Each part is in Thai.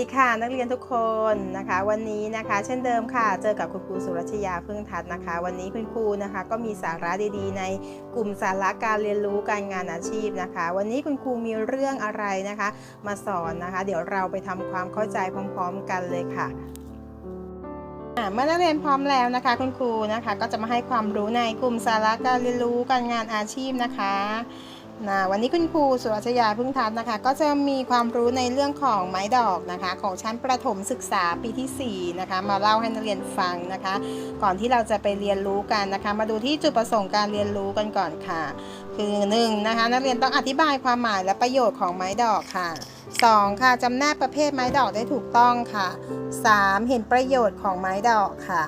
ดีค่ะนักเรียนทุกคนนะคะ วันนี้นะคะ เช่นเดิมค่ะ เจอกับคุณครูสุรัชยาพึ่งทัศนะคะ วันนี้คุณครูนะคะ ก็มีสาระดีๆ ในกลุ่มสาระการเรียนรู้การงานอาชีพนะคะ วันนี้คุณครูมีเรื่องอะไรนะคะ มาสอนนะคะ เดี๋ยวเราไปทำความเข้าใจพร้อม ๆ กันเลยค่ะเมื่อนักเรียนพร้อมแล้วนะคะ คุณครูนะคะ ก็จะมาให้ความรู้ในกลุ่มสาระการเรียนรู้การงานอาชีพนะคะ นะวันนี้คุณครูสุรัชยาพึ่งทัศน์นะคะ ก็จะมีความรู้ในเรื่องของไม้ดอกนะคะ ของชั้นประถมศึกษาปีที่4นะคะมาเล่าให้นักเรียนฟังนะคะ ก่อนที่เราจะไปเรียนรู้กันนะคะ มาดูที่จุดประสงค์การเรียนรู้กันก่อนค่ะ คือ1นะคะนักเรียนต้องอธิบายความหมายและประโยชน์ของไม้ดอกค่ะ 2. ค่ะจำแนกประเภทไม้ดอกได้ถูกต้องค่ะ 3. เห็นประโยชน์ของไม้ดอกค่ะ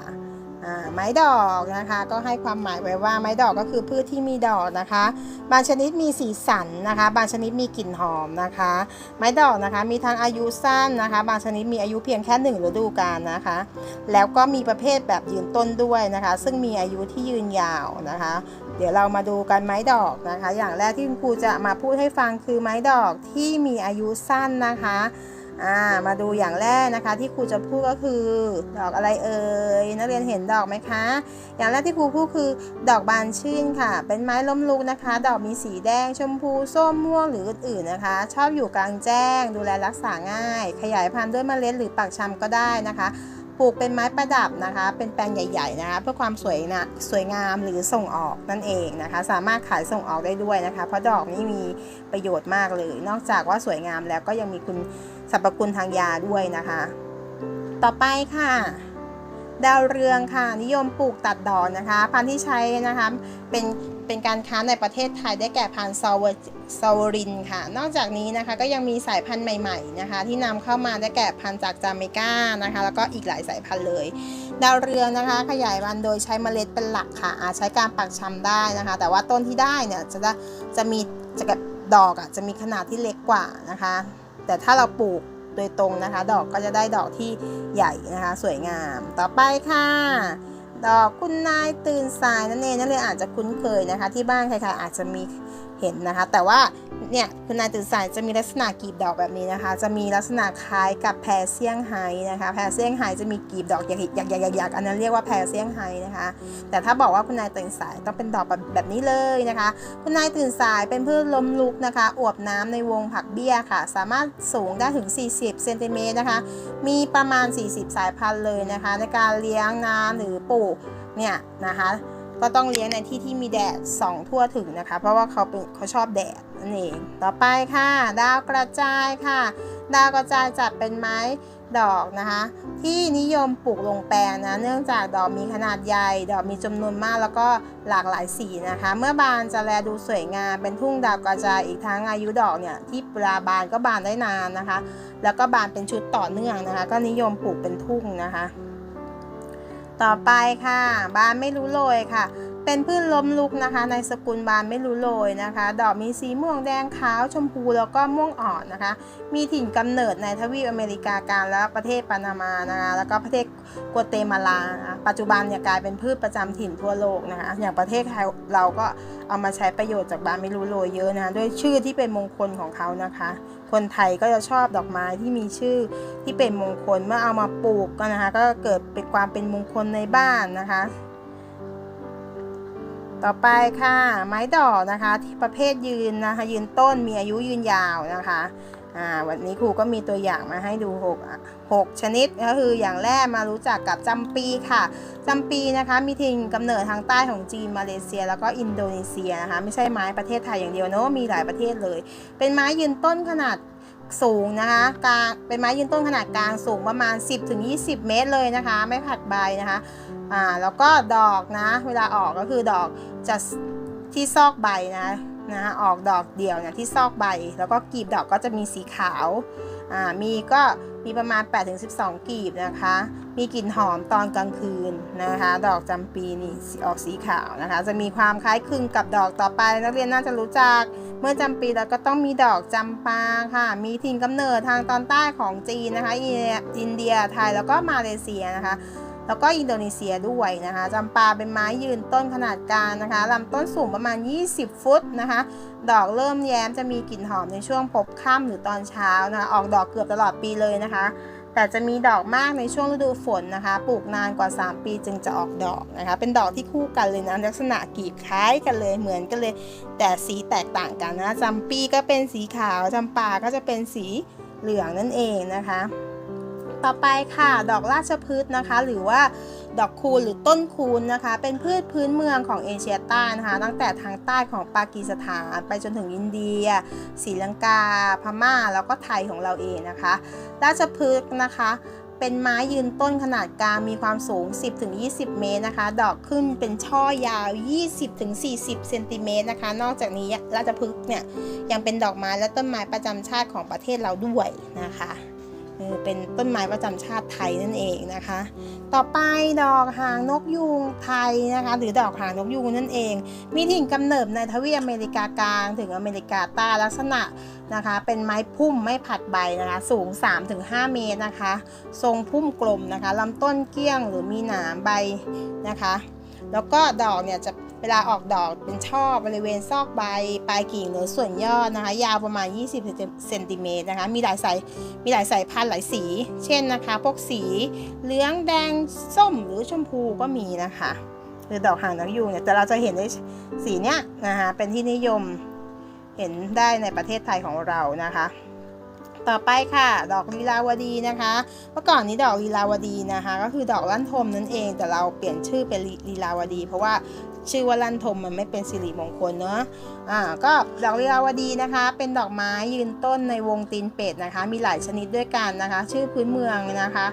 ไม้ดอกนะคะ ก็ให้ความหมายไว้ว่าไม้ดอกก็คือพืชที่มีดอกนะคะ บางชนิดมีสีสันนะคะ บางชนิดมีกลิ่นหอมนะคะ ไม้ดอกนะคะ มีทั้งอายุสั้นนะคะ บางชนิดมีอายุเพียงแค่หนึ่งฤดูกาลนะคะ แล้วก็มีประเภทแบบยืนต้นด้วยนะคะ ซึ่งมีอายุที่ยืนยาวนะคะ เดี๋ยวเรามาดูกันไม้ดอกนะคะ อย่างแรกที่คุณครูจะมาพูดให้ฟังคือไม้ดอกที่มีอายุสั้นนะคะ อ่ามาดูอย่างแรกนะคะ ที่ครูจะพูดก็คือ ดอกอะไรเอ่ยนักเรียนเห็นดอกไหมคะ อย่างแรกที่ครูพูดคือ ดอกบานชื่นค่ะ เป็นไม้ล้มลุกนะคะ ดอกมีสีแดง ชมพูส้มม่วงหรืออื่นๆนะคะ ชอบอยู่กลางแจ้ง ดูแลรักษาง่าย ขยายพันธุ์ด้วยเมล็ดหรือปักชำก็ได้นะคะปลูกเป็นไม้ประดับนะคะ เป็นแปลงใหญ่ๆนะคะ เพื่อความสวยนะสวยงามหรือส่งออกนั่นเองนะคะ สามารถขายส่งออกได้ด้วยนะคะ เพราะดอกนี้มีประโยชน์มากเลย นอกจากว่าสวยงามแล้วก็ยังมีคุณ สรรพคุณทางยาด้วยนะคะ ต่อไปค่ะ ดาวเรืองค่ะ นิยมปลูกตัดดอกนะคะ พันธุ์ที่ใช้นะคะเป็นเป็นการค้าในประเทศไทยได้แก่พันธุ์ซาวซาวรินค่ะ นอกจากนี้นะคะก็ยังมีสายพันธุ์ใหม่ๆนะคะ ที่นำเข้ามาได้แก่พันธุ์จากจาเมกานะคะ แล้วก็อีกหลายสายพันธุ์เลย ดาวเรืองนะคะ ขยายพันธุ์โดยใช้เมล็ดเป็นหลักค่ะอาจใช้การปักชำได้นะคะ แต่ว่าต้นที่ได้เนี่ยจะได้จะมีจะกับดอกอะจะมีขนาดที่เล็กกว่านะคะ แต่ถ้าเราปลูกโดยตรงนะคะ ดอกก็จะได้ดอกที่ใหญ่นะคะ สวยงาม ต่อไปค่ะ ดอกคุณนายตื่นสายนั่นเองนั่นเลยอาจจะคุ้นเคยนะคะ ที่บ้านใครๆอาจจะมี เห็นนะคะ แต่ว่าเนี่ยคุณนายตื่นสายจะมีลักษณะกลีบดอกแบบนี้นะคะ จะมีลักษณะคล้ายกับแพรเซี่ยงไฮ้นะคะ แพรเซี่ยงไฮ้จะมีกลีบดอกหยักๆๆๆๆอันนั้นเรียกว่าแพรเซี่ยงไฮ้นะคะ แต่ถ้าบอกว่าคุณนายตื่นสายต้องเป็นดอกแบบแบบนี้เลยนะคะ คุณนายตื่นสายเป็นพืชล้มลุกนะคะอวบน้ำในวงผักเบี้ยค่ะ สามารถสูงได้ถึง 40เซนติเมตรนะคะ มีประมาณ 40 สายพันธุ์เลยนะคะ ในการเลี้ยงน้ำหรือปลูกเนี่ยนะคะ ก็ต้องเลี้ยงในที่ที่มีแดดส่องทั่วถึงนะคะ เพราะว่าเขาเป็นเขาชอบแดดนั่นเองต่อไปค่ะ ดาวกระจายค่ะ ดาวกระจายจัดเป็นไม้ดอกนะคะ ที่นิยมปลูกลงแปลงนะเนื่องจากดอกมีขนาดใหญ่ ดอกมีจำนวนมากแล้วก็หลากหลายสีนะคะ เมื่อบานจะแลดูสวยงามเป็นทุ่งดาวกระจายอีกทั้งอายุดอกเนี่ยที่เวลาบานก็บานได้นานนะคะ แล้วก็บานเป็นชุดต่อเนื่องนะคะ ก็นิยมปลูกเป็นทุ่งนะคะ ต่อไปค่ะ บานไม่รู้โรยค่ะ เป็นพืชล้มลุกนะคะ ในสกุลบานไม่รู้โรยนะคะ ดอกมีสีม่วงแดงขาวชมพูแล้วก็ม่วงอ่อนนะคะ มีถิ่นกำเนิดในทวีปอเมริกากลางและประเทศปานามานะคะแล้วก็ประเทศกัวเตมาลานะคะปัจจุบันเนี่ยกลายเป็นพืชประจำถิ่นทั่วโลกนะคะ อย่างประเทศไทยเราก็เอามาใช้ประโยชน์จากบานไม่รู้โรยเยอะนะคะด้วยชื่อที่เป็นมงคลของเขานะคะ คนไทยก็จะชอบดอกไม้ที่มีชื่อที่เป็นมงคลเมื่อเอามาปลูกก็นะคะ ก็เกิดเป็นความเป็นมงคลในบ้านนะคะ ต่อไปค่ะ ไม้ดอกนะคะที่ประเภทยืนนะคะ ยืนต้นมีอายุยืนยาวนะคะวันนี้ครูก็มีตัวอย่างมาให้ดู 6 6 ชนิดก็คืออย่างแรกมารู้จักกับจำปีค่ะจำปีนะคะมีถิ่นกำเนิดทางใต้ของจีนมาเลเซีย แล้วก็อินโดนีเซียนะคะไม่ใช่ไม้ประเทศไทยอย่างเดียวเนอะมีหลายประเทศเลย เป็นไม้ยืนต้นขนาด สูงนะคะกลางเป็นไม้ยืนต้นขนาดกลางสูงประมาณ 10-20 เมตรเลยนะคะ ไม่ผัดใบนะคะอ่าแล้วก็ดอกนะ เวลาออกก็คือดอกจะที่ซอกใบนะนะออกดอกเดี่ยวเนี่ยที่ซอกใบ แล้วก็กลีบดอกก็จะมีสีขาวอ่ามีก็ มีประมาณ 8-12กลีบนะคะ มีกลิ่นหอมตอนกลางคืนนะคะ ดอกจำปีนี่ออกสีขาวนะคะ จะมีความคล้ายคลึงกับดอกต่อไป นักเรียนน่าจะรู้จัก เมื่อจำปีแล้วก็ต้องมีดอกจำปาค่ะ มีถิ่นกำเนิดทางตอนใต้ของจีนนะคะ อินเดียไทยแล้วก็มาเลเซียนะคะ แล้วก็อินโดนีเซียด้วยนะคะจำปาเป็นไม้ยืนต้นขนาดกลางนะคะลำต้นสูงประมาณ 20 ฟุตนะคะ ดอกเริ่มแย้มจะมีกลิ่นหอมในช่วงพบค่ำหรือตอนเช้านะคะออกดอกเกือบตลอดปีเลยนะคะ แต่จะมีดอกมากในช่วงฤดูฝนนะคะ ปลูกนานกว่า 3 ปีจึงจะออกดอกนะคะ เป็นดอกที่คู่กันเลยนะลักษณะกลีบคล้ายกันเลยเหมือนกันเลย แต่สีแตกต่างกันนะจำปีก็เป็นสีขาวจำปาก็จะเป็นสีเหลืองนั่นเองนะคะ ต่อไปค่ะ ดอกราชพฤกษ์นะคะ หรือว่าดอกคูณหรือต้นคูณนะคะ เป็นพืชพื้นเมืองของเอเชียใต้นะคะ ตั้งแต่ทางใต้ของปากีสถานไปจนถึงอินเดียศรีลังกา พม่า แล้วก็ไทยของเราเองนะคะ ราชพฤกษ์นะคะเป็นไม้ยืนต้นขนาดกลางมีความสูง 10-20 เมตรนะคะ ดอกขึ้นเป็นช่อยาว 20-40 เซนติเมตรนะคะ นอกจากนี้ราชพฤกษ์เนี่ยยังเป็นดอกไม้และต้นไม้ประจำชาติของประเทศเราด้วยนะคะ เออเป็นต้นไม้ประจำชาติไทยนั่นเองนะคะ ต่อไปดอกหางนกยูงไทยนะคะ หรือดอกหางนกยูงนั่นเอง มีถิ่นกำเนิดในทวีปอเมริกากลาง ถึงอเมริกาใต้ลักษณะนะคะ เป็นไม้พุ่มไม่ผัดใบนะคะ สูง 3-5 เมตรนะคะ ทรงพุ่มกลมนะคะลำต้นเกี้ยงหรือมีหนามใบนะคะ แล้วก็ดอกเนี่ยจะ เวลาออกดอกเป็นช่อบริเวณซอกใบ ปลายกิ่งหรือส่วนยอดนะคะ ยาวประมาณ 20เซนติเมตรนะคะ มีหลายสายมีหลายสายพันธุ์หลายสี เช่นนะคะ พวกสีเหลืองแดงส้มหรือชมพูก็มีนะคะคือดอกหางนกยูงเนี่ยแต่เราจะเห็นในสีเนี้ยนะคะเป็นที่นิยมเห็นได้ในประเทศไทยของเรานะคะต่อไปค่ะ ดอกลีลาวดีนะคะ เมื่อก่อนนี้ดอกลีลาวดีนะคะ ก็คือดอกลั่นทมนั่นเองแต่เราเปลี่ยนชื่อเป็นลีลาวดี เพราะว่า ชื่อว่าลั่นทมมันไม่เป็นสิริมงคลเนอะอ่าก็ดอกลีลาวดีนะคะ เป็นดอกไม้ยืนต้นในวงตีนเป็ดนะคะ มีหลายชนิดด้วยกันนะคะ ชื่อพื้นเมืองนะคะ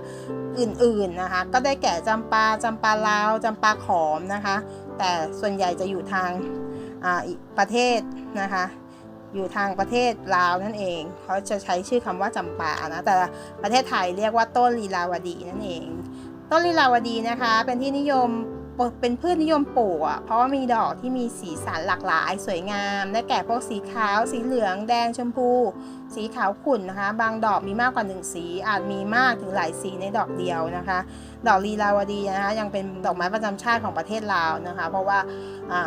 อื่นๆนะคะ ก็ได้แก่จำปาจำปาลาวจำปาขอมนะคะ แต่ส่วนใหญ่จะอยู่ทางอ่าประเทศนะคะอยู่ทางประเทศลาวนั่นเอง เขาจะใช้ชื่อคำว่าจำปานะ แต่ประเทศไทยเรียกว่าต้นลีลาวดีนั่นเอง ต้นลีลาวดีนะคะ เป็นที่นิยม เป็นพืชนิยมปลูกอะเพราะว่ามีดอกที่มีสีสันหลากหลาย สวยงามได้แก่พวกสีขาว สีเหลือง แดงชมพู สีขาวขุ่นนะคะ บางดอกมีมากกว่าหนึ่งสีอาจมีมากถึงหลายสีในดอกเดียวนะคะ ดอกลีลาวดีนะคะยังเป็นดอกไม้ประจำชาติของประเทศลาวนะคะ เพราะว่า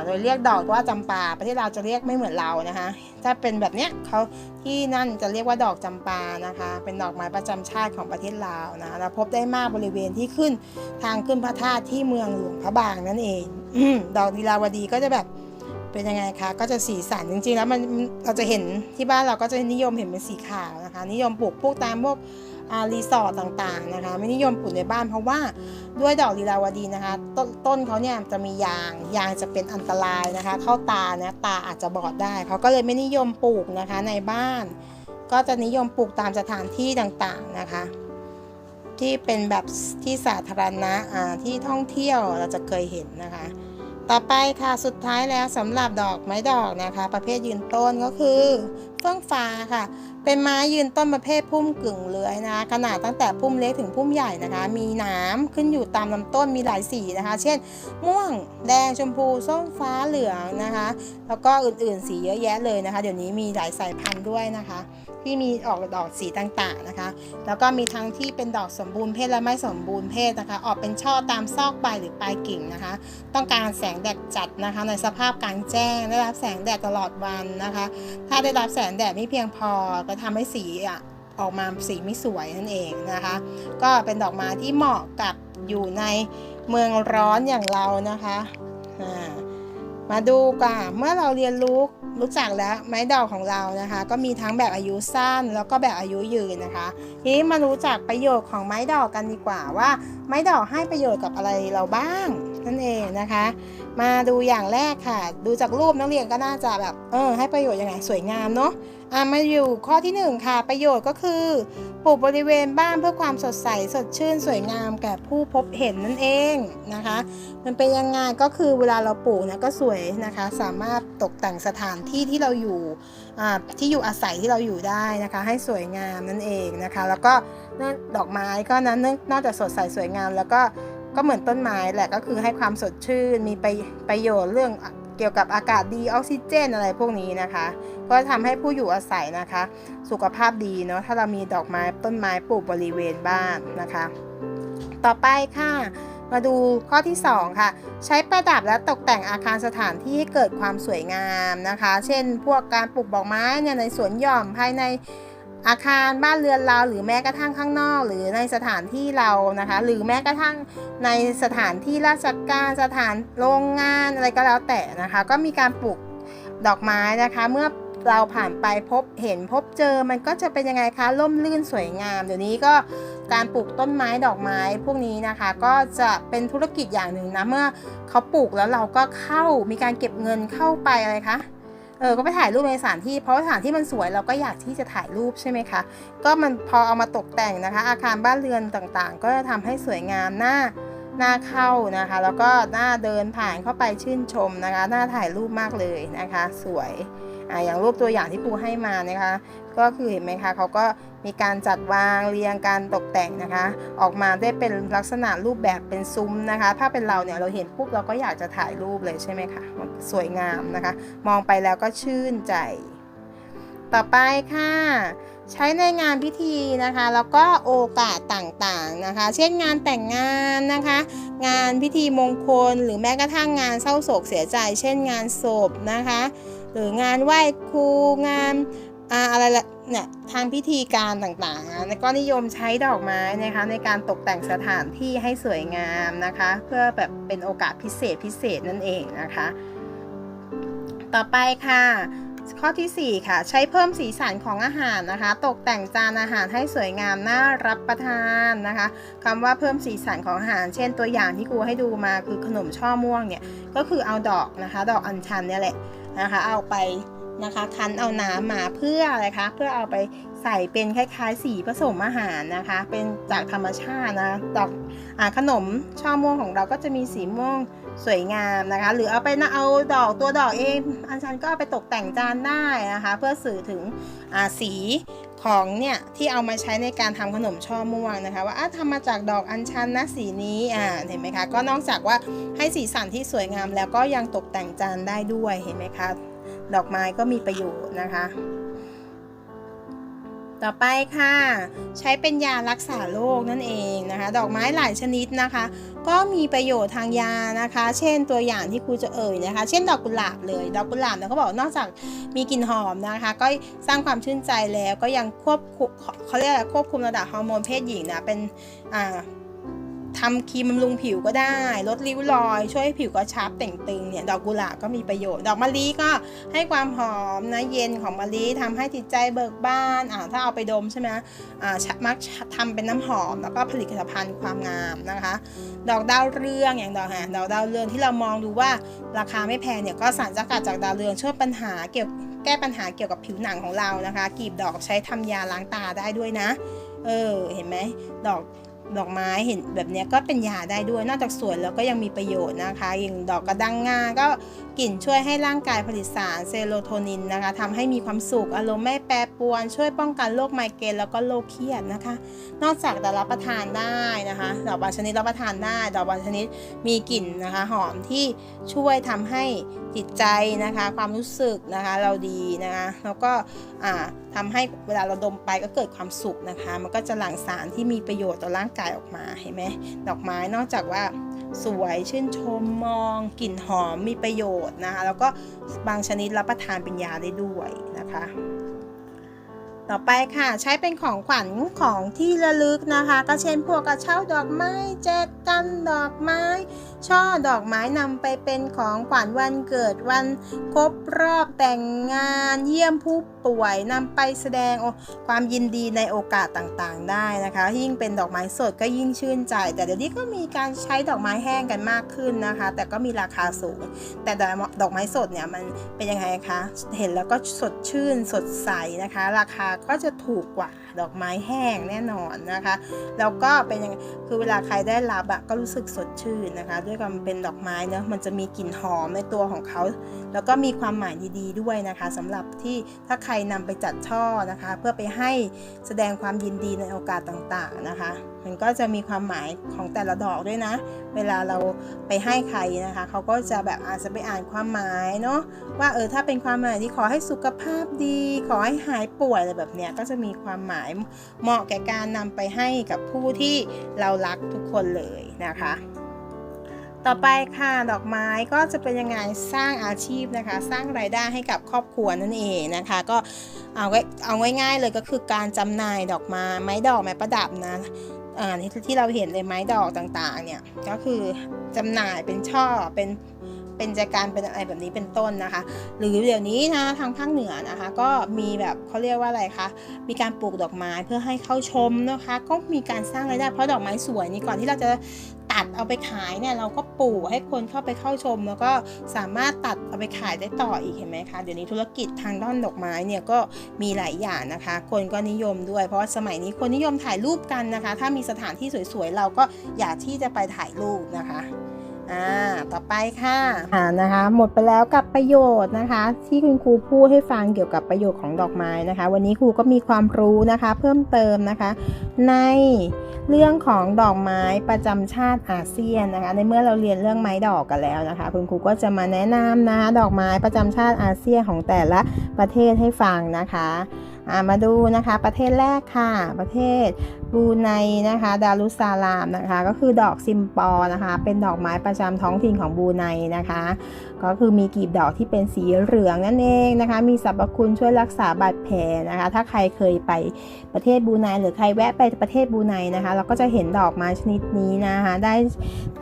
โดยเรียกดอกว่าจำปาประเทศลาวจะเรียกไม่เหมือนเรานะคะ ถ้าเป็นแบบเนี้ยเขาที่นั่นจะเรียกว่าดอกจำปานะคะ เป็นดอกไม้ประจำชาติของประเทศลาวนะเราพบได้มากบริเวณที่ขึ้นทางขึ้นพระธาตุที่เมืองหลวงพระบางนั่นเองอดอกลีลาวดีก็จะแบบเป็นยังไงคะก็จะสีสันจริงๆ แล้วมันเราจะเห็นที่บ้านเราก็จะนิยมเห็นเป็นสีขาวนะคะ นิยมปลูกพวกตามพวก รีสอร์ทต่างๆนะคะไม่นิยมปลูกในบ้านเพราะว่าด้วยดอกลีลาวดีนะคะต้นต้นเขาเนี่ยจะมียางยางจะเป็นอันตรายนะคะ เข้าตานะตาอาจจะบอดได้เขาก็เลยไม่นิยมปลูกนะคะในบ้าน ก็จะนิยมปลูกตามสถานที่ต่างๆนะคะ ที่เป็นแบบที่สาธารณะที่ท่องเที่ยวเราจะเคยเห็นนะคะ ต่อไปค่ะสุดท้ายแล้วสำหรับดอกไม้ดอกนะคะ ประเภทยืนต้นก็คือเฟื่องฟ้าค่ะ เป็นไม้ยืนต้นประเภทพุ่มกึ่งเลื้อยนะคะขนาดตั้งแต่พุ่มเล็กถึงพุ่มใหญ่นะคะ มีหนามขึ้นอยู่ตามลำต้นมีหลายสีนะคะ เช่น ม่วงแดงชมพูส้มฟ้าเหลืองนะคะ แล้วก็อื่นๆสีเยอะแยะเลยนะคะ เดี๋ยวนี้มีหลายสายพันธุ์ด้วยนะคะ ที่มีออกดอกสีต่างๆนะคะ แล้วก็มีทั้งที่เป็นดอกสมบูรณ์เพศและไม่สมบูรณ์เพศนะคะ ออกเป็นช่อตามซอกใบหรือปลายกิ่งนะคะ ต้องการแสงแดดจัดนะคะ ในสภาพกลางแจ้งได้รับแสงแดดตลอดวันนะคะ ถ้าได้รับแสงแดดไม่เพียงพอก็ทำให้สีอะออกมาสีไม่สวยนั่นเองนะคะ ก็เป็นดอกไม้ที่เหมาะกับอยู่ในเมืองร้อนอย่างเรานะคะมาดูกันเมื่อเราเรียนรู้รู้จักแล้วไม้ดอกของเรานะคะ ก็มีทั้งแบบอายุสั้นแล้วก็แบบอายุยืนนะคะ ทีนี้มารู้จักประโยชน์ของไม้ดอกกันดีกว่าว่า ไม้ดอกให้ประโยชน์กับอะไรเราบ้างนั่นเองนะคะ มาดูอย่างแรกค่ะ ดูจากรูปนักเรียนก็น่าจะแบบเออให้ประโยชน์ยังไงสวยงามเนาะ อะมาอยู่ข้อที่หนึ่งค่ะ ประโยชน์ก็คือปลูกบริเวณบ้านเพื่อความสดใสสดชื่นสวยงามแก่ผู้พบเห็นนั่นเองนะคะ มันเป็นยังไงก็คือเวลาเราปลูกนะก็สวยนะคะ สามารถตกแต่งสถานที่ที่เราอยู่ที่อยู่อาศัยที่เราอยู่ได้นะคะ ให้สวยงามนั่นเองนะคะ แล้วก็ดอกไม้ก็นั้นนอกจากสดใสสวยงามแล้วก็ก็เหมือนต้นไม้แหละก็คือให้ความสดชื่นมีประประโยชน์เรื่อง เกี่ยวกับอากาศดีออกซิเจนอะไรพวกนี้นะคะ ก็ทำให้ผู้อยู่อาศัยนะคะ สุขภาพดีเนาะถ้าเรามีดอกไม้ต้นไม้ปลูกบริเวณบ้านนะคะ ต่อไปค่ะมาดูข้อที่ 2 ค่ะ ใช้ประดับและตกแต่งอาคารสถานที่ให้เกิดความสวยงามนะคะ เช่น พวกการปลูกดอกไม้เนี่ยในสวนหย่อมภายใน อาคารบ้านเรือนเราหรือแม้กระทั่งข้างนอก หรือในสถานที่เรานะคะ หรือแม้กระทั่งในสถานที่ราชการสถานโรงงานอะไรก็แล้วแต่นะคะ ก็มีการปลูกดอกไม้นะคะ เมื่อเราผ่านไปพบเห็นพบเจอมันก็จะเป็นยังไงคะร่มรื่นสวยงาม เดี๋ยวนี้ก็การปลูกต้นไม้ดอกไม้พวกนี้นะคะ ก็จะเป็นธุรกิจอย่างหนึ่งนะเมื่อเขาปลูกแล้วเราก็เข้ามีการเก็บเงินเข้าไปอะไรคะ เออก็ไปถ่ายรูปในสถานที่เพราะสถานที่มันสวยเราก็อยากที่จะถ่ายรูปใช่ไหมคะ ก็มันพอเอามาตกแต่งนะคะ อาคารบ้านเรือนต่างๆ ก็จะทำให้สวยงามหน้าหน้าเข้านะคะ แล้วก็หน้าเดินผ่านเข้าไปชื่นชมนะคะ หน้าถ่ายรูปมากเลยนะคะ สวย ออย่างรูปตัวอย่างที่ปูให้มานะคะ ก็คือเห็นไหมคะเขาก็มีการจัดวางเรียงการตกแต่งนะคะ ออกมาได้เป็นลักษณะรูปแบบเป็นซุ้มนะคะ ถ้าเป็นเราเนี่ยเราเห็นปุ๊บเราก็อยากจะถ่ายรูปเลยใช่ไหมคะสวยงามนะคะ มองไปแล้วก็ชื่นใจ ต่อไปค่ะใช้ในงานพิธีนะคะ แล้วก็โอกาสต่างๆนะคะ เช่นงานแต่งงานนะคะ งานพิธีมงคลหรือแม้กระทั่งงานเศร้าโศกเสียใจ เช่นงานศพนะคะ หรืองานไหว้ครูงานอะไรละเนี่ยทางพิธีการต่างๆนะก็นิยมใช้ดอกไม้นะคะในการตกแต่งสถานที่ให้สวยงามนะคะ เพื่อแบบเป็นโอกาสพิเศษพิเศษนั่นเองนะคะ ต่อไปค่ะข้อทีสี่4 ค่ะ ใช้เพิ่มสีสันของอาหารนะคะ ตกแต่งจานอาหารให้สวยงามน่ารับประทานนะคะคำว่าเพิ่มสีสันของอาหาร เช่นตัวอย่างที่ครูให้ดูมาคือขนมช่อม่วงเนี่ยก็คือเอาดอกนะคะ ดอกอัญชันเนี่ยแหละ นะคะ เอาไปนะคะคั้นเอาน้ำมาเพื่ออะไรคะเพื่อเอาไปใส่เป็นคล้ายๆ สีผสมอาหารนะคะ เป็นจากธรรมชาตินะดอกอขนมช่อม่วงของเราก็จะมีสีม่วงสวยงามนะคะ หรือเอาไปนะเอาดอกตัวดอกเองอันชันก็เอาไปตกแต่งจานได้นะคะ เพื่อสื่อถึงสี ของเนี่ยที่เอามาใช้ในการทำขนมช่อม่วงนะคะ ว่าอะทำมาจากดอกอัญชันนะสีนี้อ่าเห็นไหมคะก็นอกจากว่าให้สีสันที่สวยงามแล้วก็ยังตกแต่งจานได้ด้วยเห็นไหมคะ ดอกไม้ก็มีประโยชน์นะคะ ต่อไปค่ะ ใช้เป็นยารักษาโรคนั่นเองนะคะ ดอกไม้หลายชนิดนะคะ ก็มีประโยชน์ทางยานะคะ เช่นตัวอย่างที่ครูจะเอ่ยนะคะ เช่นดอกกุหลาบเลย ดอกกุหลาบเนี่ยเขาบอกนอกจากมีกลิ่นหอมนะคะ ก็สร้างความชื่นใจแล้วก็ยังควบคุมเขาเรียกควบคุมระดับฮอร์โมนเพศหญิงนะเป็นอ่า ทำครีมบำรุงผิวก็ได้ ลดริ้วรอย ช่วยให้ผิวกระชับเต่งตึงเนี่ยดอกกุหลาบก็มีประโยชน์ ดอกมะลิก็ให้ความหอมนะเย็นของมะลิทำให้จิตใจเบิกบานอ่าถ้าเอาไปดมใช่ไหมอ่ามักทำเป็นน้ำหอม แล้วก็ผลิตภัณฑ์ความงามนะคะ ดอกดาวเรืองอย่างดอกฮะดอกดาวเรืองที่เรามองดูว่าราคาไม่แพงเนี่ยก็สารสกัดจากดาวเรืองช่วยปัญหาเกี่ยวแก้ปัญหาเกี่ยวกับผิวหนังของเรานะคะกีบดอกใช้ทำยาล้างตาได้ด้วยนะ เออ เห็นไหม ดอก ดอกไม้เห็นแบบนี้ก็เป็นยาได้ด้วย นอกจากสวยแล้วก็ยังมีประโยชน์นะคะ อย่างดอกกระดังงา ก็กลิ่นช่วยให้ร่างกายผลิตสารเซโรโทนินนะคะทำให้มีความสุข อารมณ์ไม่แปรปรวน ช่วยป้องกันโรคไมเกรนแล้วก็โรคเครียดนะคะ นอกจากจะรับประทานได้นะคะ ดอกบางชนิดรับประทานได้ ดอกบางชนิดมีกลิ่นนะคะ หอมที่ช่วยทำให้ จิตใจนะคะ ความรู้สึกนะคะเราดีนะคะแล้วก็ทำทำให้เวลาเราดมไปก็เกิดความสุขนะคะ มันก็จะหลั่งสารที่มีประโยชน์ต่อร่างกายออกมาเห็นไหมดอกไม้นอกจากว่าสวยชื่นชมมองกลิ่นหอมมีประโยชน์นะคะแล้วก็บางชนิดรับประทานเป็นยาได้ด้วยนะคะ ต่อไปค่ะใช้เป็นของขวัญของที่ระลึกนะคะ ก็เช่นพวกกระเช้าดอกไม้แจกันดอกไม้ ช่อดอกไม้นำไปเป็นของขวัญวันเกิดวันครบรอบแต่งงาน เยี่ยมผู้ ป่วยนำไปแสดงความยินดีในโอกาสต่างๆ ได้นะคะ ยิ่งเป็นดอกไม้สดก็ยิ่งชื่นใจ แต่เดี๋ยวนี้ก็มีการใช้ดอกไม้แห้งกันมากขึ้นนะคะ แต่ก็มีราคาสูง แต่ดอกไม้สดเนี่ยมันเป็นยังไงคะ เห็นแล้วก็สดชื่นสดใสนะคะ ราคาก็จะถูกกว่า ดอกไม้แห้งแน่นอนนะคะแล้วก็เป็นยังคือเวลาใครได้รับอะก็รู้สึกสดชื่นนะคะ ด้วยความเป็นดอกไม้เนาะมันจะมีกลิ่นหอมในตัวของเขา แล้วก็มีความหมายดีๆด้วยนะคะสำหรับที่ถ้าใครนำไปจัดช่อนะคะ เพื่อไปให้แสดงความยินดีในโอกาสต่างๆนะคะ มันก็จะมีความหมายของแต่ละดอกด้วยนะ เวลาเราไปให้ใครนะคะเขาก็จะแบบอาจจะไปอ่านความหมายเนาะว่าเออถ้าเป็นความหมายที่ขอให้สุขภาพดี ขอให้หายป่วยอะไรแบบเนี้ยก็จะมีความหมายเหมาะแก่การนำไปให้กับผู้ที่เรารักทุกคนเลยนะคะต่อไปค่ะดอกไม้ก็จะเป็นยังไงสร้างอาชีพนะคะ สร้างรายได้ให้กับครอบครัวนั่นเองนะคะ ก็เอาไว้เอาง่ายๆเลยก็คือการจำหน่ายดอกไม้ไม้ดอกไม้ประดับนะ อันนี้ที่เราเห็นเลยไม้ดอกต่างๆ เนี่ยก็คือจำหน่ายเป็นช่อเป็นเป็นจัการเป็นอะไรแบบนี้เป็นต้นนะคะ หรือเดี๋ยวนี้นะทางภาคเหนือนะคะ ก็มีแบบเขาเรียกว่าอะไรคะมีการปลูกดอกไม้เพื่อให้เข้าชมนะคะ ก็มีการสร้างรายได้เพราะดอกไม้สวยนี่ก่อนที่เราจะ ตัดเอาไปขายเนี่ยเราก็ปลูกให้คนเข้าไปเข้าชม แล้วก็สามารถตัดเอาไปขายได้ต่ออีกเห็นไหมคะเดี๋ยวนี้ธุรกิจทางด้านดอกไม้เนี่ยก็มีหลายอย่างนะคะ คนก็นิยมด้วย เพราะว่าสมัยนี้คนนิยมถ่ายรูปกันนะคะ ถ้ามีสถานที่สวยๆเราก็อยากที่จะไปถ่ายรูปนะคะ อ่าต่อไปค่ะอ่านะคะ หมดไปแล้วกับประโยชน์นะคะ ที่คุณครูพูดให้ฟังเกี่ยวกับประโยชน์ของดอกไม้นะคะ วันนี้ครูก็มีความรู้นะคะ เพิ่มเติมนะคะ ในเรื่องของดอกไม้ประจำชาติอาเซียนนะคะ ในเมื่อเราเรียนเรื่องไม้ดอกกันแล้วนะคะ คุณครูก็จะมาแนะนำนะคะดอกไม้ประจำชาติอาเซียนของแต่ละประเทศให้ฟังนะคะ มาดูนะคะประเทศแรกค่ะ ประเทศบรูไนนะคะ ดารุสซาลามนะคะ ก็คือดอกซิมปอนะคะ เป็นดอกไม้ประจำท้องถิ่นของบรูไนนะคะ ก็คือมีกลีบดอกที่เป็นสีเหลืองนั่นเองนะคะ มีสรรพคุณช่วยรักษาบาดแผลนะคะ ถ้าใครเคยไปประเทศบรูไนหรือใครแวะไปประเทศบรูไนนะคะ เราก็จะเห็นดอกไม้ชนิดนี้นะคะ ได้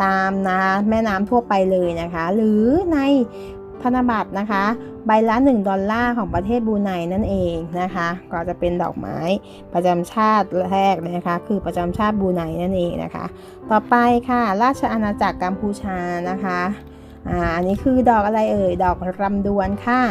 ตามนะแม่น้ำทั่วไปเลยนะคะ หรือใน ธนบัตรนะคะ ใบละ 1 ดอลลาร์ของประเทศบูไนนั่นเองนะคะ ก็จะเป็นดอกไม้ประจำชาติแรกเลยนะคะ คือประจำชาติบูไนนั่นเองนะคะ ต่อไปค่ะ ราชอาณาจักรกัมพูชานะคะ อ่าอันนี้คือดอกอะไรเอ่ย ดอกลำดวนค่ะ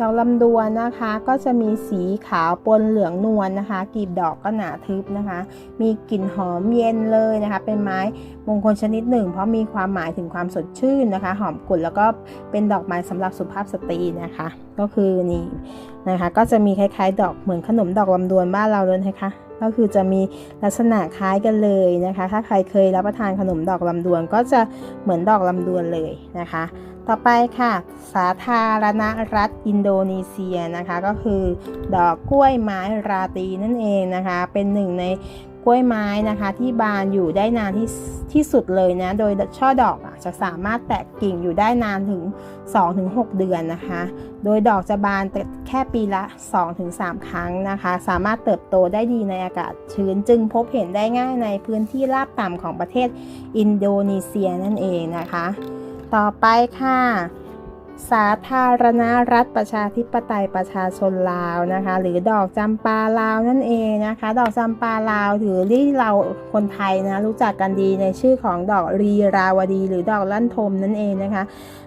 ดอกลำดวนนะคะก็จะมีสีขาวปนเหลืองนวลนะคะกลีบดอกก็หนาทึบนะคะ มีกลิ่นหอมเย็นเลยนะคะ เป็นไม้มงคลชนิดหนึ่ง เพราะมีความหมายถึงความสดชื่นนะคะ หอมกลุ่นแล้วก็เป็นดอกไม้สำหรับสุภาพสตรีนะคะ ก็คือนี่นะคะ ก็จะมีคล้ายๆ ดอกเหมือนขนมดอกลำดวนบ้านเราเลยนะคะ ก็คือจะมีลักษณะคล้ายกันเลยนะคะ ถ้าใครเคยรับประทานขนมดอกลำดวนก็จะเหมือนดอกลำดวนเลยนะคะ ต่อไปค่ะ สาธารณรัฐอินโดนีเซียนะคะ ก็คือดอกกล้วยไม้ราตีนั่นเองนะคะ เป็นหนึ่งใน กล้วยไม้นะคะ ที่บานอยู่ได้นานที่ที่สุดเลยนะ โดยช่อดอกจะสามารถแตกกิ่งอยู่ได้นานถึง 2-6 เดือนนะคะ โดยดอกจะบานแต่แค่ปีละ 2-3 ครั้งนะคะ สามารถเติบโตได้ดีในอากาศชื้นจึงพบเห็นได้ง่ายในพื้นที่ราบต่ำของประเทศอินโดนีเซียนั่นเองนะคะ ต่อไปค่ะ สาธารณรัฐประชาธิปไตยประชาชนลาวนะคะ หรือดอกจำปาลาวนั่นเองนะคะ ดอกจำปาลาวถือที่เราคนไทยนะรู้จักกันดีในชื่อของดอกรีราวดี หรือดอกลั่นทมนั่นเองนะคะ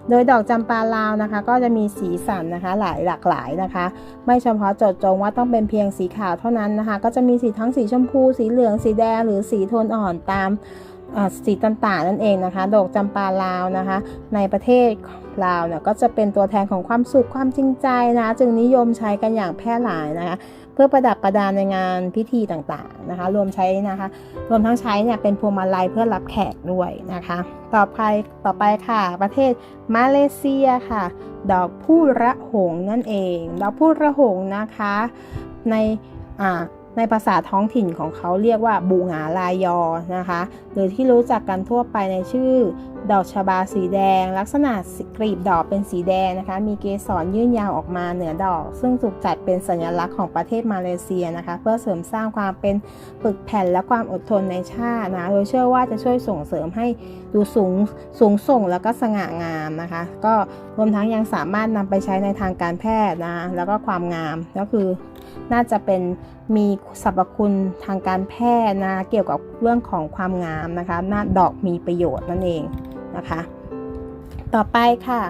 โดยดอกจำปาลาวนะคะ ก็จะมีสีสันนะคะหลายหลากหลายนะคะ ไม่เฉพาะจดจงว่าต้องเป็นเพียงสีขาวเท่านั้นนะคะ ก็จะมีสีทั้งสีชมพู สีเหลืองสีแดงหรือสีโทนอ่อนตาม สีต่างๆนั่นเองนะคะ ดอกจำปาลาวนะคะ ในประเทศลาวเนี่ยก็จะเป็นตัวแทนของความสุขความจริงใจนะจึงนิยมใช้กันอย่างแพร่หลายนะคะ เพื่อประดับประดาในงานพิธีต่างๆนะคะ รวมใช้นะคะ รวมทั้งใช้เนี่ยเป็นพวงมาลัยเพื่อรับแขกด้วยนะคะ ต่อไปต่อไปค่ะ ประเทศมาเลเซียค่ะ ดอกผู้ระหงนั่นเอง ดอกผู้ระหงนะคะ ในอ่า ในภาษาท้องถิ่นของเขาเรียกว่าบูงาลายอนะคะ หรือที่รู้จักกันทั่วไปในชื่อ ดอกชบาสีแดง ลักษณะกลีบดอกเป็นสีแดงนะคะ มีเกสรยื่นยาวออกมาเหนือดอก ซึ่งถูกจัดเป็นสัญลักษณ์ของประเทศมาเลเซียนะคะ เพื่อเสริมสร้างความเป็นปึกแผ่นและความอดทนในชาตินะโดยเชื่อว่าจะช่วยส่งเสริมให้ดูสูงสูงส่งแล้วก็สง่างามนะคะ ก็รวมทั้งยังสามารถนำไปใช้ในทางการแพทย์นะแล้วก็ความงามก็คือ น่าจะเป็นมีสรรพคุณทางการแพทย์นะเกี่ยวกับเรื่องของความงามนะคะหน้าดอกมีประโยชน์นั่นเองนะคะ ต่อไปค่ะ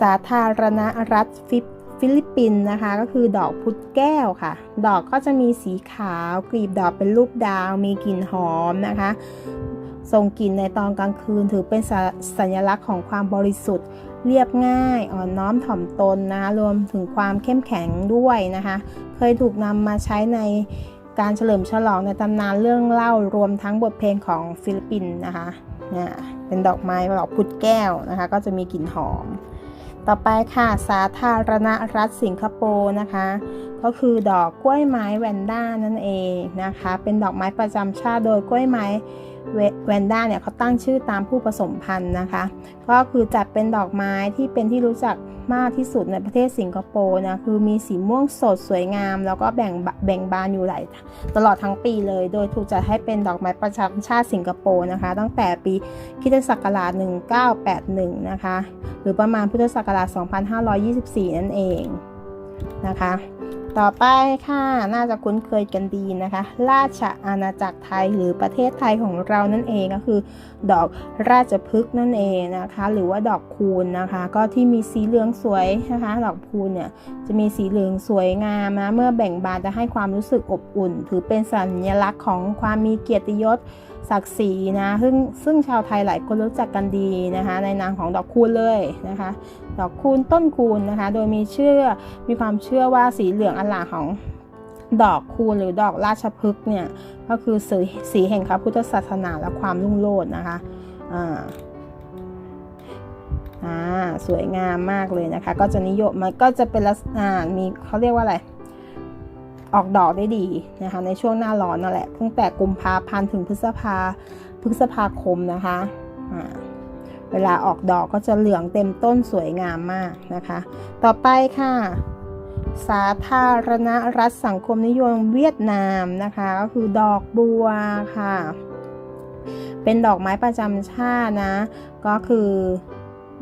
สาธารณรัฐฟิฟิลิปปินส์นะคะก็คือดอกพุธแก้วค่ะ ดอกก็จะมีสีขาว กลีบดอกเป็นรูปดาว มีกลิ่นหอมนะคะ ส่งกลิ่นในตอนกลางคืนถือเป็นสสัญลักษณ์ของความบริสุทธิ์ เรียบง่าย อ่อนน้อมถ่อมตนนะคะรวมถึงความเข้มแข็งด้วยนะคะ เคยถูกนำมาใช้ในการเฉลิมฉลองในตำนานเรื่องเล่ารวมทั้งบทเพลงของฟิลิปปินส์นะคะเนี่ยเป็นดอกไม้ดอกพุธแก้วนะคะ ก็จะมีกลิ่นหอม ต่อไปค่ะสาธารณรัฐสิงคโปร์นะคะ ก็คือดอกกล้วยไม้แวนด้านั่นเองนะคะ เป็นดอกไม้ประจำชาติโดยกล้วยไม้ แวนด้าเนี่ยเขาตั้งชื่อตามผู้ผสมพันธุ์นะคะ ก็คือจัดเป็นดอกไม้ที่เป็นที่รู้จักมากที่สุดในประเทศสิงคโปร์นะคือมีสีม่วงสดสวยงาม แล้วก็แบ่งแบ่งบานอยู่หลายตลอดทั้งปีเลย โดยถูกจัดให้เป็นดอกไม้ประจำชาติสิงคโปร์นะคะ ตั้งแต่ปีคิศักราช 1981 นะคะ หรือประมาณพุทธศักราช 2524 นั่นเองนะคะ ต่อไปค่ะ น่าจะคุ้นเคยกันดีนะคะ ราชอาณาจักรไทยหรือประเทศไทยของเรานั่นเองก็คือ ดอกราชพฤกษ์นั่นเองนะคะ หรือว่าดอกคูณนะคะ ก็ที่มีสีเหลืองสวยนะคะ ดอกคูณเนี่ยจะมีสีเหลืองสวยงามนะ เมื่อแบ่งบานจะให้ความรู้สึกอบอุ่น ถือเป็นสัญลักษณ์ของความมีเกียรติยศศักดิ์ศรีนะซึ่งซึ่งชาวไทยหลายคนรู้จักกันดีนะคะ ในนามของดอกคูณเลยนะคะ ดอกคูณต้นคูณนะคะ โดยมีเชื่อมีความเชื่อว่าสีเหลืองอลาของดอกคูณหรือดอกราชพฤกษ์เนี่ยก็คือสีสีแห่งพระพุทธศาสนาและความรุ่งโรจน์นะคะอ่าอ่าสวยงามมากเลยนะคะ ก็จะนิยมมันก็จะเป็นลักษณะมีเขาเรียกว่าอะไรออกดอกได้ดีนะคะในช่วงหน้าร้อนนั่นแหละตั้งแต่กุมภาพันธ์ถึงพฤษภาพฤษภาคมนะคะอ่า เวลาออกดอกก็จะเหลืองเต็มต้นสวยงามมากนะคะ ต่อไปค่ะ สาธารณรัฐสังคมนิยมเวียดนามนะคะก็คือดอกบัวค่ะ เป็นดอกไม้ประจำชาตินะ ก็คือ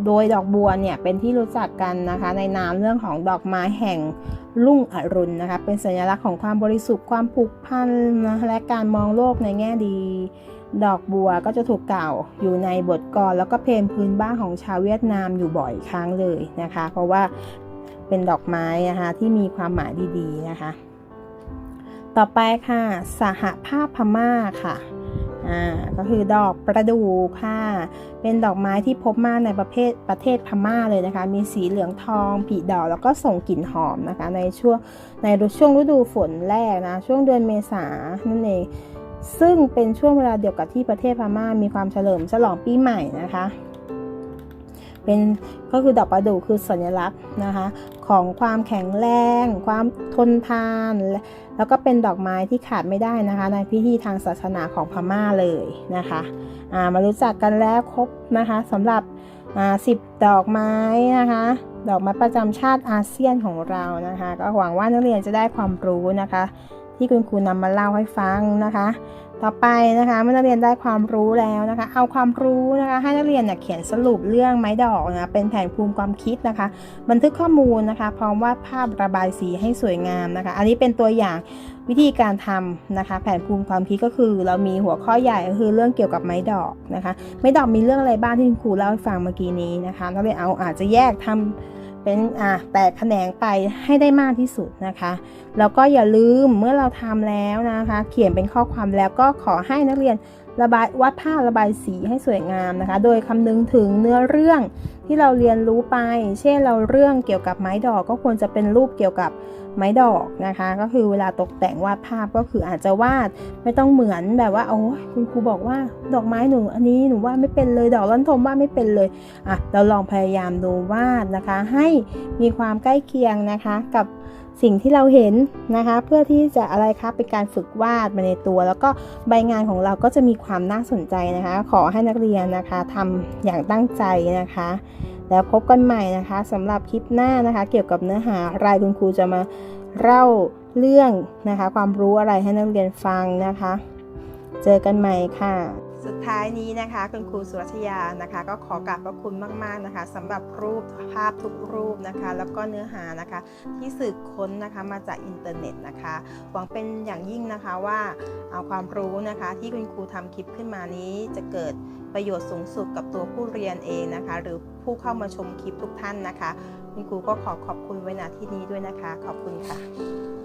โดยดอกบัวเนี่ยเป็นที่รู้จักกันนะคะ ในนามเรื่องของดอกไม้แห่งรุ่งอรุณนะคะ เป็นสัญลักษณ์ของความบริสุทธิ์ความผูกพันนะและการมองโลกในแง่ดี ดอกบัวก็จะถูกกล่าวอยู่ในบทกลอนแล้วก็เพลงพื้นบ้านของชาวเวียดนามอยู่บ่อยครั้งเลยนะคะ เพราะว่าเป็นดอกไม้นะคะที่มีความหมายดีๆนะคะ ต่อไปค่ะ สหภาพพม่าค่ะอ่าก็คือดอกประดู่ค่ะ เป็นดอกไม้ที่พบมากในประเภทประเทศพม่าเลยนะคะ มีสีเหลืองทองผลิดอกแล้วก็ส่งกลิ่นหอมนะคะ ในช่วงในช่วงฤดูฝนแรกนะ ช่วงเดือนเมษานั่นเอง ซึ่งเป็นช่วงเวลาเดียวกับที่ประเทศพม่ามีความเฉลิมฉลองปีใหม่นะคะ เป็นก็คือดอกประดู่คือสัญลักษณ์นะคะ ของความแข็งแรง ความทนทาน แล,แล้วก็เป็นดอกไม้ที่ขาดไม่ได้นะคะ ในพิธีทางศาสนาของพม่าเลยนะคะามารู้จักกันแล้วครบนะคะสำหรับสิบดอกไม้นะคะดอกไม้ประจำชาติอาเซียนของเรานะคะ ก็หวังว่านักเรียนจะได้ความรู้นะคะ ที่คุณครูนำมาเล่าให้ฟังนะคะ ต่อไปนะคะเมื่อนักเรียนได้ความรู้แล้วนะคะ เอาความรู้นะคะให้นักเรียนเนี่ยเขียนสรุปเรื่องไม้ดอกนะเป็นแผนภูมิความคิดนะคะ บันทึกข้อมูลนะคะพร้อมวาดภาพระบายสีให้สวยงามนะคะ อันนี้เป็นตัวอย่างวิธีการทำนะคะ แผนภูมิความคิดก็คือ เรามีหัวข้อใหญ่ก็คือเรื่องเกี่ยวกับไม้ดอกนะคะ ไม้ดอกมีเรื่องอะไรบ้างที่คุณครูเล่าให้ฟังเมื่อกี้นี้นะคะนักเรียนเอาอาจจะแยกทำ เป็นอะแตกแขนงไปให้ได้มากที่สุดนะคะแล้วก็อย่าลืมเมื่อเราทำแล้วนะคะ เขียนเป็นข้อความแล้วก็ขอให้นักเรียนระบายวาดภาพระบายสีให้สวยงามนะคะ โดยคำนึงถึงเนื้อเรื่องที่เราเรียนรู้ไป เช่นเราเรื่องเกี่ยวกับไม้ดอกก็ควรจะเป็นรูปเกี่ยวกับ ไม้ดอกนะคะ ก็คือเวลาตกแต่งวาดภาพก็คืออาจจะวาดไม่ต้องเหมือนแบบว่าโอ้คุณครูบอกว่าดอกไม้หนูอันนี้หนูวาดไม่เป็นเลยดอกล้นทมวาดไม่เป็นเลยอะเราลองพยายามดูวาดนะคะ ให้มีความใกล้เคียงนะคะกับสิ่งที่เราเห็นนะคะ เพื่อที่จะอะไรคะเป็นการฝึกวาดมาในตัว แล้วก็ใบงานของเราก็จะมีความน่าสนใจนะคะ ขอให้นักเรียนนะคะทำอย่างตั้งใจนะคะ แล้วพบกันใหม่นะคะสำหรับคลิปหน้านะคะ เกี่ยวกับเนื้อหารายคุณครูจะมาเล่าเรื่องนะคะ ความรู้อะไรให้นักเรียนฟังนะคะ เจอกันใหม่ค่ะ สุดท้ายนี้นะคะ คุณครูสุรัชยานะคะ ก็ขอกราบพระคุณมากๆนะคะสำหรับรูปภาพทุกรูปนะคะ แล้วก็เนื้อหานะคะ ที่สืบค้นนะคะมาจากอินเทอร์เน็ตนะคะ หวังเป็นอย่างยิ่งนะคะว่าเอาความรู้นะคะ ที่คุณครูทำคลิปขึ้นมานี้จะเกิด ประโยชน์สูงสุดกับตัวผู้เรียนเองนะคะ หรือผู้เข้ามาชมคลิปทุกท่านนะคะ คุณครูก็ขอขอบคุณไว้ณที่นี้ด้วยนะคะ ขอบคุณค่ะ